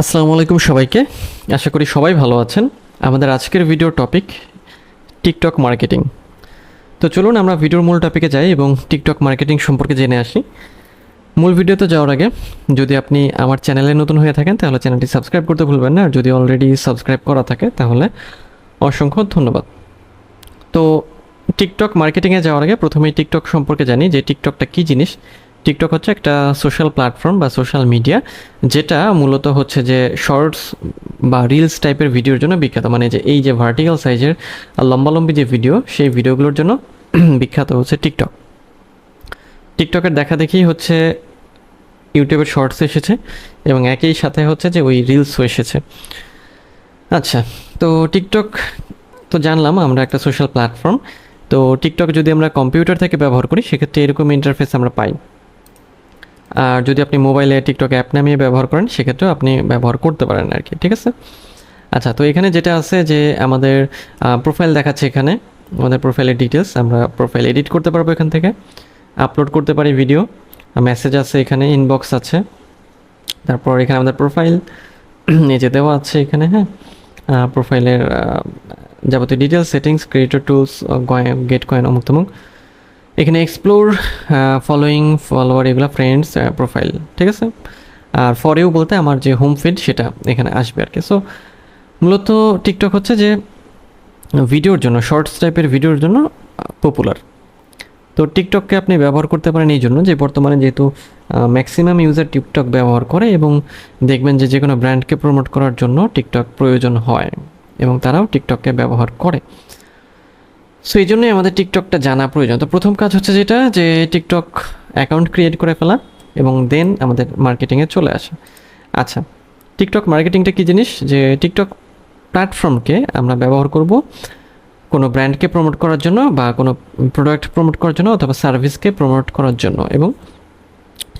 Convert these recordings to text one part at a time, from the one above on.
আসসালামু আলাইকুম সবাইকে। আশা করি সবাই ভালো আছেন। আমাদের আজকের ভিডিও টপিক টিকটক মার্কেটিং তো চলুন আমরা ভিডিওর মূল টপিকে যাই এবং টিকটক মার্কেটিং সম্পর্কে জেনে আসি। মূল ভিডিওতে যাওয়ার আগে, যদি আপনি আমার চ্যানেলে নতুন হয়ে থাকেন, তাহলে চ্যানেলটি সাবস্ক্রাইব করতে ভুলবেন না। আর যদি অলরেডি সাবস্ক্রাইব করা থাকে, তাহলে অসংখ্য ধন্যবাদ। তো টিকটক মার্কেটিংয়ে যাওয়ার আগে প্রথমেই টিকটক সম্পর্কে জানি যে টিকটকটা কী জিনিস। টিকটক হচ্ছে একটা সোশ্যাল প্ল্যাটফর্ম বা সোশ্যাল মিডিয়া যেটা মূলত হচ্ছে যে শর্টস বা রিলস টাইপের ভিডিওর জন্য বিখ্যাত। মানে যে এই যে ভার্টিক্যাল সাইজের লম্বালম্বি যে ভিডিও সেই ভিডিওগুলোর জন্য বিখ্যাত হচ্ছে টিকটক টিকটকের দেখা দেখি হচ্ছে ইউটিউবের শর্টস এসেছে এবং একই সাথে হচ্ছে যে ওই রিলসও এসেছে। আচ্ছা তো টিকটক তো জানলাম আমরা একটা সোশ্যাল প্ল্যাটফর্ম তো টিকটক যদি আমরা কম্পিউটার থেকে ব্যবহার করি, সেক্ষেত্রে এরকম ইন্টারফেস আমরা পাই। আর যদি আপনি মোবাইলে টিকটক অ্যাপ নামিয়ে ব্যবহার করেন, সেক্ষেত্রেও আপনি ব্যবহার করতে পারেন আর কি, ঠিক আছে? আচ্ছা তো এখানে যেটা আছে যে আমাদের প্রোফাইল দেখাচ্ছে এখানে। আমাদের প্রোফাইলের ডিটেলস আমরা প্রোফাইল এডিট করতে পারব এখান থেকে। আপলোড করতে পারি ভিডিও মেসেজ আছে এখানে ইনবক্স আছে। তারপর এখানে আমাদের প্রোফাইল যে দেওয়া আছে এখানে হ্যাঁ? প্রোফাইলের যাবতীয় details settings creator tools get coin অমুক তমুক এখানে এক্সপ্লোর ফলোয়িং ফলোয়ার এগুলো ফ্রেন্ডস প্রোফাইল ঠিক আছে? আর ফরেও বলতে আমার যে হোম ফিড সেটা এখানে আসবে আর কি। সো মূলত টিকটক হচ্ছে যে ভিডিওর জন্য শর্টস টাইপের ভিডিওর জন্য পপুলার তো টিকটককে আপনি ব্যবহার করতে পারেন এই জন্য যে বর্তমানে যেহেতু ম্যাক্সিমাম ইউজার টিকটক ব্যবহার করে এবং দেখবেন যে যে কোনো ব্র্যান্ডকে প্রমোট করার জন্য টিকটক প্রয়োজন হয় এবং তারাও টিকটককে ব্যবহার করে। সো এই জন্যই আমাদের টিকটকটা জানা প্রয়োজন। তো প্রথম কাজ হচ্ছে যেটা, যে টিকটক অ্যাকাউন্ট ক্রিয়েট করে ফেলা এবং দেন আমাদের মার্কেটিংয়ে চলে আসা। আচ্ছা টিকটক মার্কেটিংটা কী জিনিস? যে টিকটক প্ল্যাটফর্মকে আমরা ব্যবহার করব কোনো ব্র্যান্ডকে প্রমোট করার জন্য বা কোনো প্রোডাক্ট প্রমোট করার জন্য অথবা সার্ভিসকে প্রমোট করার জন্য এবং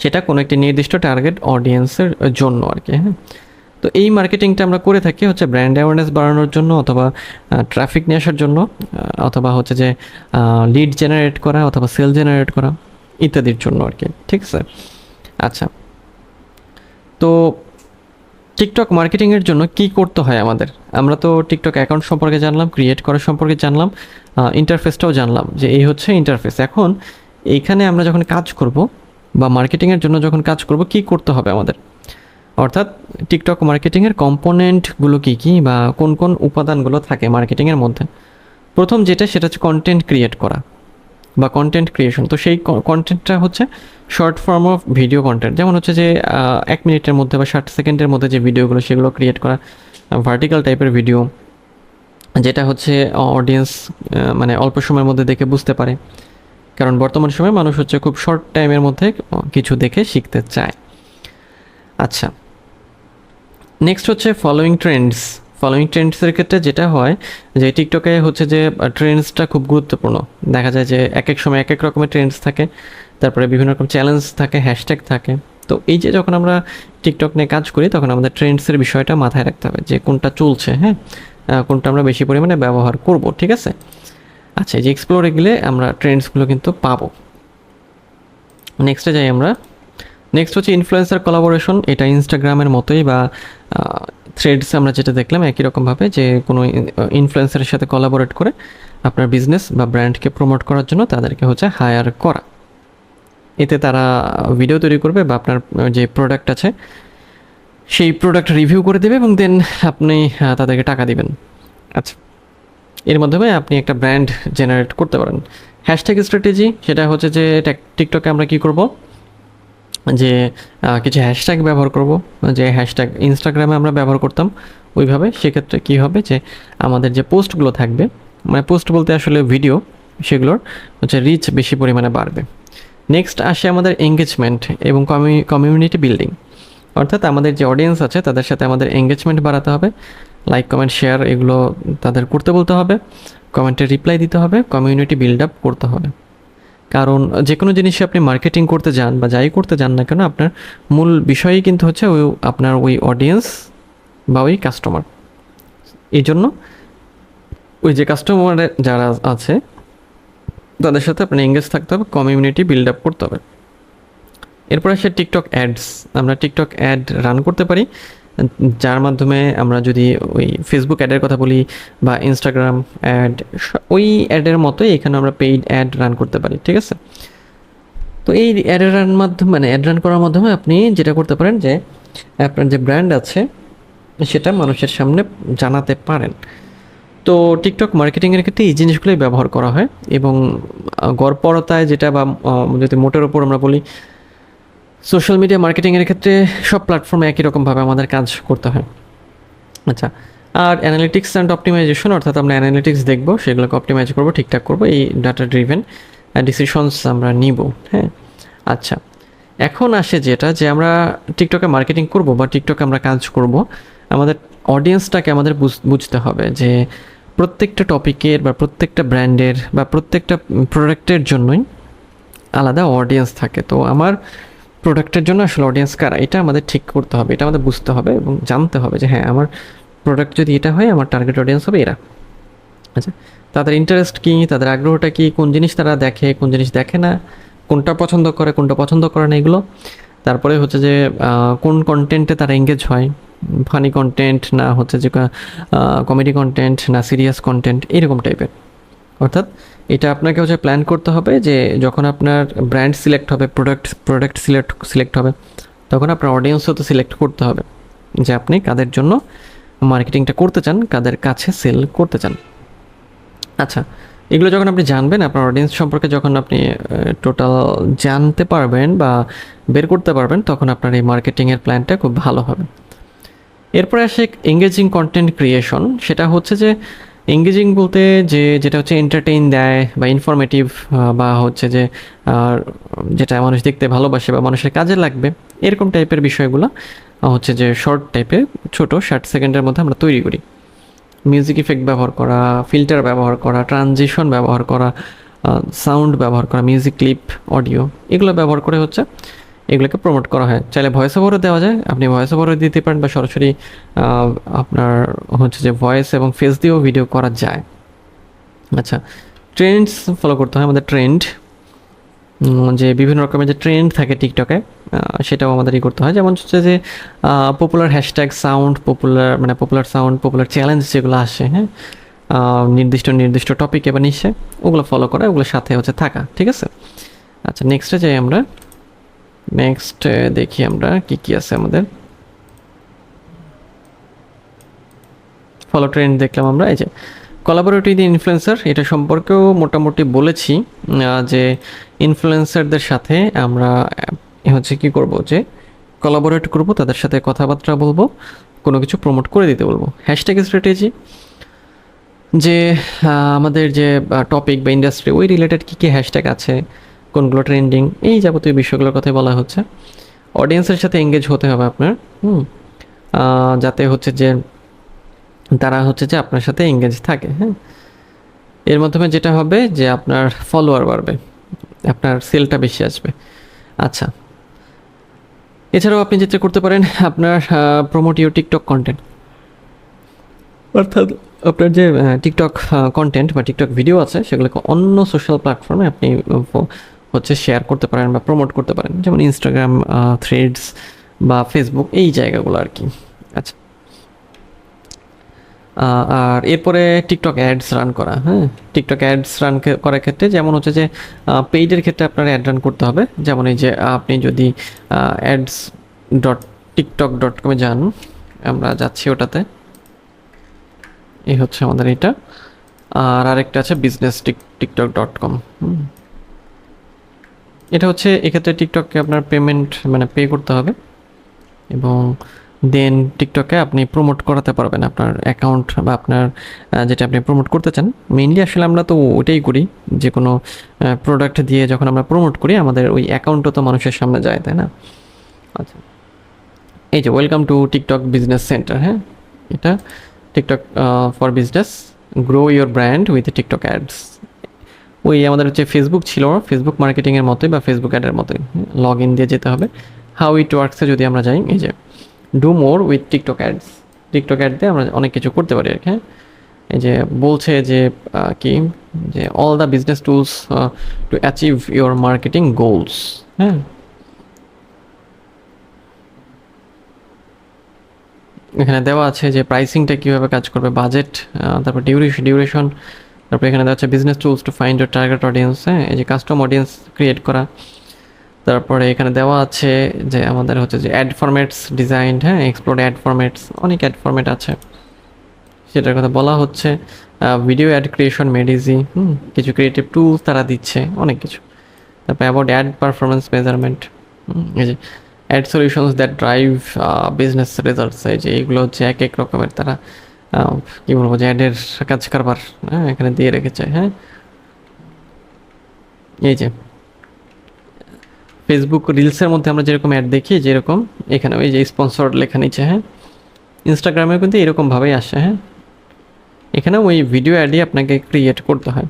সেটা কোনো একটি নির্দিষ্ট টার্গেট অডিয়েন্সের জন্য আর কি হ্যাঁ। তো এই মার্কেটিংটা আমরা করে থাকি হচ্ছে ব্র্যান্ড অ্যাওয়ারনেস বাড়ানোর জন্য অথবা ট্রাফিক নিয়ে আসার জন্য অথবা হচ্ছে যে লিড জেনারেট করা অথবা সেল জেনারেট করা ইত্যাদির জন্য আর কি, ঠিক আছে? আচ্ছা। তো টিকটক মার্কেটিংয়ের জন্য কি করতে হয় আমাদের? আমরা তো টিকটক অ্যাকাউন্ট সম্পর্কে জানলাম ক্রিয়েট করা সম্পর্কে জানলাম ইন্টারফেসটাও জানলাম যে এই হচ্ছে ইন্টারফেস এখন এইখানে আমরা যখন কাজ করব বা মার্কেটিংয়ের জন্য যখন কাজ করব, কি করতে হবে আমাদের? অর্থাৎ টিকটক মার্কেটিংয়ের কম্পোনেন্টগুলো কী কী বা কোন কোন উপাদানগুলো থাকে মার্কেটিংয়ের মধ্যে? প্রথম যেটা, সেটা হচ্ছে কন্টেন্ট ক্রিয়েট করা বা কন্টেন্ট ক্রিয়েশন তো সেই কন্টেন্টটা হচ্ছে short form of video content যেমন হচ্ছে যে এক মিনিটের মধ্যে বা ষাট সেকেন্ডের মধ্যে যে ভিডিওগুলো সেগুলো ক্রিয়েট করা ভার্টিক্যাল টাইপের ভিডিও যেটা হচ্ছে অডিয়েন্স মানে অল্প সময়ের মধ্যে দেখে বুঝতে পারে। কারণ বর্তমান সময়ে মানুষ হচ্ছে খুব শর্ট টাইমের মধ্যে কিছু দেখে শিখতে চায়। আচ্ছা নেক্সট হচ্ছে ফলোয়িং ট্রেন্ডস ফলোয়িং ট্রেন্ডসের ক্ষেত্রে যেটা হয় যে টিকটকে হচ্ছে যে ট্রেন্ডসটা খুব গুরুত্বপূর্ণ। দেখা যায় যে এক এক সময় এক এক রকমের ট্রেন্ডস থাকে, তারপরে বিভিন্ন রকম চ্যালেঞ্জ থাকে হ্যাশট্যাগ থাকে। তো এই যে যখন আমরা টিকটক নিয়ে কাজ করি, তখন আমাদের ট্রেন্ডসের বিষয়টা মাথায় রাখতে হবে যে কোনটা চলছে হ্যাঁ? কোনটা আমরা বেশি পরিমাণে ব্যবহার করব, ঠিক আছে? আচ্ছা এই যে এক্সপ্লোরে গেলে আমরা ট্রেন্ডসগুলো কিন্তু পাবো। নেক্সটে যাই আমরা নেক্সট হচ্ছে ইনফ্লুয়েন্সার কোলাবোরেশন এটা ইনস্টাগ্রামের মতোই বা থ্রেডস আমরা যেটা দেখলাম একই রকমভাবে যে কোনো ইনফ্লুয়েন্সারের সাথে কোলাবোরেট করে আপনার বিজনেস বা ব্র্যান্ডকে প্রমোট করার জন্য তাদেরকে হচ্ছে হায়ার করা। এতে তারা ভিডিও তৈরি করবে বা আপনার যে প্রোডাক্ট আছে, সেই প্রোডাক্ট রিভিউ করে দেবে এবং দেন আপনি তাদেরকে টাকা দিবেন। আচ্ছা। এর মাধ্যমে আপনি একটা ব্র্যান্ড জেনারেট করতে পারেন। হ্যাশট্যাগ স্ট্র্যাটেজি সেটা হচ্ছে যে টিকটকে আমরা কী করব? যে কিছু হ্যাশট্যাগ ব্যবহার করব, যে হ্যাশট্যাগ ইনস্টাগ্রামে আমরা ব্যবহার করতাম, ওইভাবে সেক্ষেত্রে কী হবে যে, আমাদের যে পোস্টগুলো থাকবে মানে পোস্ট বলতে আসলে ভিডিও সেগুলোর হচ্ছে রিচ বেশি পরিমাণে বাড়বে। নেক্সট আসে আমাদের এঙ্গেজমেন্ট এবং কমিউনিটি বিল্ডিং অর্থাৎ আমাদের যে অডিয়েন্স আছে, তাদের সাথে আমাদের এঙ্গেজমেন্ট বাড়াতে হবে। লাইক কমেন্ট শেয়ার এগুলো তাদের করতে বলতে হবে। কমেন্টে রিপ্লাই দিতে হবে। কমিউনিটি বিল্ড আপ করতে হবে। কারণ যে কোনো জিনিসে আপনি মার্কেটিং করতে যান বা যাই করতে যান না কেন, আপনার মূল বিষয়ই কিন্তু হচ্ছে ওই আপনার ওই অডিয়েন্স বা ওই কাস্টমার এই জন্য ওই যে কাস্টমার যারা আছে, তাদের সাথে আপনার এঙ্গেজ থাকতে হবে কমিউনিটি বিল্ড আপ করতে হবে। এরপর আসে টিকটক অ্যাডস আমরা টিকটক অ্যাড রান করতে পারি। যার মাধ্যমে আমরা যদি ওই ফেসবুক অ্যাডের কথা বলি বা ইনস্টাগ্রাম অ্যাড ওই অ্যাডের মতোই এখানে আমরা পেইড অ্যাড রান করতে পারি, ঠিক আছে? তো এই অ্যাড রান মাধ্যমে মানে অ্যাড রান করার মাধ্যমে আপনি যেটা করতে পারেন যে, আপনার যে ব্র্যান্ড আছে, সেটা মানুষের সামনে জানাতে পারেন। তো টিকটক মার্কেটিংয়ের ক্ষেত্রে এই জিনিসগুলোই ব্যবহার করা হয় এবং গড়পরতায় যেটা বা যদি মোটের ওপর আমরা বলি সোশ্যাল মিডিয়া মার্কেটিংয়ের ক্ষেত্রে সব প্ল্যাটফর্মে একই রকমভাবে আমাদের কাজ করতে হয়। আচ্ছা আর অ্যানালিটিক্স অ্যান্ড অপটিমাইজেশন অর্থাৎ আমরা অ্যানালিটিক্স দেখব, সেগুলোকে অপটিমাইজ করব, ঠিকঠাক করব, এই ডাটা ড্রিভেন ডিসিশনস আমরা নিব হ্যাঁ? আচ্ছা এখন আসে যেটা যে আমরা টিকটকে মার্কেটিং করব বা টিকটকে আমরা কাজ করব, আমাদের অডিয়েন্সটাকে আমাদের বুঝ- বুঝতে হবে যে প্রত্যেকটা টপিকের বা প্রত্যেকটা ব্র্যান্ডের বা প্রত্যেকটা প্রোডাক্টের জন্যই আলাদা অডিয়েন্স থাকে। তো আমার প্রোডাক্টের জন্য আসলে অডিয়েন্স কারা? এটা আমাদের ঠিক করতে হবে, এটা আমাদের বুঝতে হবে এবং জানতে হবে যে হ্যাঁ আমার প্রোডাক্ট যদি এটা হয়, আমার টার্গেট অডিয়েন্স হবে এরা। আচ্ছা তাদের ইন্টারেস্ট কী? তাদের আগ্রহটা কী? কোন জিনিস তারা দেখে, কোন জিনিস দেখে না? কোনটা পছন্দ করে, কোনটা পছন্দ করে না এগুলো? তারপরে হচ্ছে যে কোন কন্টেন্টে তারা এঙ্গেজ হয়? ফানি কন্টেন্ট না হচ্ছে যে কমেডি কন্টেন্ট না সিরিয়াস কন্টেন্ট এরকম টাইপের অর্থাৎ এটা আপনাকে হচ্ছে প্ল্যান করতে হবে যে যখন আপনার ব্র্যান্ড সিলেক্ট হবে প্রোডাক্ট প্রোডাক্ট সিলেক্ট সিলেক্ট হবে, তখন আপনার অডিয়েন্সও তো সিলেক্ট করতে হবে যে আপনি কাদের জন্য মার্কেটিংটা করতে চান, কাদের কাছে সেল করতে চান। আচ্ছা এগুলো যখন আপনি জানবেন, আপনার অডিয়েন্স সম্পর্কে যখন আপনি টোটাল জানতে পারবেন বা বের করতে পারবেন, তখন আপনার এই মার্কেটিংয়ের প্ল্যানটা খুব ভালো হবে। এরপরে আসে এঙ্গেজিং কন্টেন্ট ক্রিয়েশন সেটা হচ্ছে যে এঙ্গেজিং বলতে যে যেটা হচ্ছে এন্টারটেইন দেয় বা ইনফরমেটিভ বা হচ্ছে যে যেটা মানুষ দেখতে ভালোবাসে বা মানুষের কাজে লাগবে, এরকম টাইপের বিষয়গুলো হচ্ছে যে শর্ট টাইপের ছোট, ষাট সেকেন্ডের মধ্যে আমরা তৈরি করি। মিউজিক ইফেক্ট ব্যবহার করা ফিল্টার ব্যবহার করা ট্রানজিশন ব্যবহার করা সাউন্ড ব্যবহার করা মিউজিক ক্লিপ অডিও এগুলো ব্যবহার করে হচ্ছে এগুলোকে প্রমোট করা হয়। চাইলে ভয়েস ওভারও দেওয়া যায়। আপনি ভয়েস ওভারও দিতে পারেন বা সরাসরি আপনার হচ্ছে যে ভয়েস এবং ফেস দিয়েও ভিডিও করা যায়। আচ্ছা ট্রেন্ডস ফলো করতে হয় আমাদের ট্রেন্ড যে বিভিন্ন রকমের যে ট্রেন্ড থাকে টিকটকে সেটাও আমাদেরই করতে হয়। যেমন হচ্ছে যে পপুলার হ্যাশট্যাগ সাউন্ড পপুলার মানে পপুলার সাউন্ড পপুলার চ্যালেঞ্জ যেগুলো আসে হ্যাঁ? নির্দিষ্ট নির্দিষ্ট টপিকে বা নিশে ওগুলো ফলো করা, ওগুলোর সাথে হচ্ছে থাকা, ঠিক আছে? আচ্ছা নেক্সটে যাই আমরা। নেক্সট দেখি আমরা কি কি আছে আমাদের। ফলো ট্রেন্ড দেখলাম আমরা, এই যে কোলাবোরেটিভ ইনফ্লুয়েন্সার এটা সম্পর্কেও মোটামুটি বলেছি যে ইনফ্লুয়েন্সারদের সাথে আমরা হচ্ছে কি করব, যে কোলাবোরেট করব, তাদের সাথে কথাবার্তা বলব, কোনো কিছু প্রমোট করে দিতে বলব। হ্যাশট্যাগ স্ট্র্যাটেজি যে আমাদের যে টপিক বা ইন্ডাস্ট্রি ওই রিলেটেড কী কী হ্যাশট্যাগ আছে কোনগুলো ট্রেন্ডিং এই যাবতীয় বিষয়গুলোর কথাই বলা হচ্ছে। অডিয়েন্সের সাথে এঙ্গেজ হতে হবে আপনার, হুম। যাতে হচ্ছে যে তারা হচ্ছে যে আপনার সাথে এঙ্গেজ থাকে হ্যাঁ। এর মাধ্যমে যেটা হবে যে আপনার ফলোয়ার বাড়বে, আপনার সেলটা বেশি আসবে। আচ্ছা। এছাড়াও আপনি যেটা করতে পারেন, আপনার প্রমোট টিকটক কন্টেন্ট অর্থাৎ আপনার যে টিকটক কন্টেন্ট বা টিকটক ভিডিও আছে, সেগুলোকে অন্য সোশ্যাল প্ল্যাটফর্মে আপনি হচ্ছে শেয়ার করতে পারেন বা প্রমোট করতে পারেন, যেমন ইনস্টাগ্রাম থ্রেডস বা ফেসবুক এই জায়গাগুলো আর কি। আচ্ছা। আর এরপরে টিকটক অ্যাডস রান করা হ্যাঁ? টিকটক অ্যাডস রান করার ক্ষেত্রে যেমন হচ্ছে যে পেইডের ক্ষেত্রে আপনার অ্যাড রান করতে হবে। যেমন এই যে, আপনি যদি অ্যাডস ডট টিকটক ডট কমে যান, আমরা যাচ্ছি ওটাতে। এই হচ্ছে আমাদের এটা। আর আরেকটা আছে business tick TikTok dot com এটা হচ্ছে এক্ষেত্রে টিকটককে আপনার পেমেন্ট মানে পে করতে হবে। এবং দেন টিকটকে আপনি প্রমোট করাতে পারবেন আপনার অ্যাকাউন্ট বা আপনার যেটা আপনি প্রমোট করতে চান। মেইনলি আসলে আমরা তো ওইটাই করি, যে কোনো প্রোডাক্ট দিয়ে যখন আমরা প্রমোট করি, আমাদের ওই অ্যাকাউন্টও তো মানুষের সামনে যায়, তাই না? আচ্ছা। এই যে welcome to TikTok business centre হ্যাঁ? এটা TikTok for business grow your brand with TikTok ads ওই আমাদের হচ্ছে ফেসবুক ছিল ফেসবুক মার্কেটিংয়ের মতোই বা ফেসবুক অ্যাডের মতোই। লগ ইন দিয়ে যেতে হবে। হাউ ইট ওয়ার্কসে যদি আমরা যাই, এই যে do more with TikTok ads TikTok ad দিয়ে আমরা অনেক কিছু করতে পারি আর কি হ্যাঁ? এই যে বলছে যে কি? যে all the business tools to achieve your marketing goals হ্যাঁ? এখানে দেওয়া আছে যে প্রাইসিংটা কীভাবে কাজ করবে বাজেট তারপর ডিউরেশন ডিউরেশন তারপর এখানে দেওয়া আছে business tools to find your target audience হ্যাঁ? এই যে কাস্টম অডিয়েন্স ক্রিয়েট করা। তারপরে এখানে দেওয়া আছে যে আমাদের হচ্ছে যে অ্যাড ফরম্যাটস ডিজাইন হ্যাঁ? এক্সপ্লোর অ্যাড ফরম্যাটস অনেক অ্যাড ফরম্যাট আছে। সেটার কথা বলা হচ্ছে। Video ad creation made easy হুম? কিছু ক্রিয়েটিভ টুলস তারা দিচ্ছে, অনেক কিছু। তারপরে অ্যাবাউট অ্যাড পারফরমেন্স মেজারমেন্ট এই যে ad solutions that drive business results এই যে এইগুলো হচ্ছে এক এক রকমের তারা কী বলব, যে অ্যাডের কাজ কারবার হ্যাঁ এখানে দিয়ে রেখেছে হ্যাঁ। এই যে ফেসবুক রিলসের মধ্যে আমরা যেরকম অ্যাড দেখি, যেরকম এখানে ওই যে স্পন্সর লেখা নিচে হ্যাঁ। ইনস্টাগ্রামে কিন্তু এরকমভাবেই আসে হ্যাঁ। এখানে ওই ভিডিও অ্যাডই আপনাকে ক্রিয়েট করতে হয়।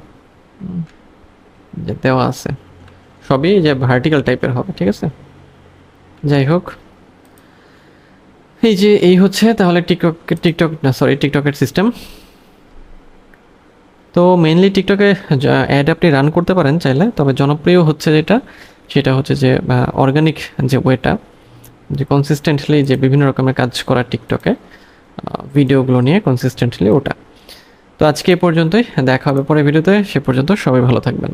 যে দেওয়া আছে। সবই যে ভার্টিক্যাল টাইপের হবে, ঠিক আছে? যাই হোক। এই যে এই হচ্ছে তাহলে টিকটক টিকটক না সরি টিকটকের সিস্টেম তো মেইনলি টিকটকে অ্যাড আপনি রান করতে পারেন চাইলে, তবে জনপ্রিয় হচ্ছে যেটা, সেটা হচ্ছে যে অর্গানিক যে ওয়েটা যে কনসিস্টেন্টলি যে বিভিন্ন রকমের কাজ করা টিকটকে ভিডিওগুলো নিয়ে কনসিস্টেন্টলি ওটা। তো আজকে এ পর্যন্তই, দেখা হবে পরে ভিডিওতে সে পর্যন্ত সবাই ভালো থাকবেন।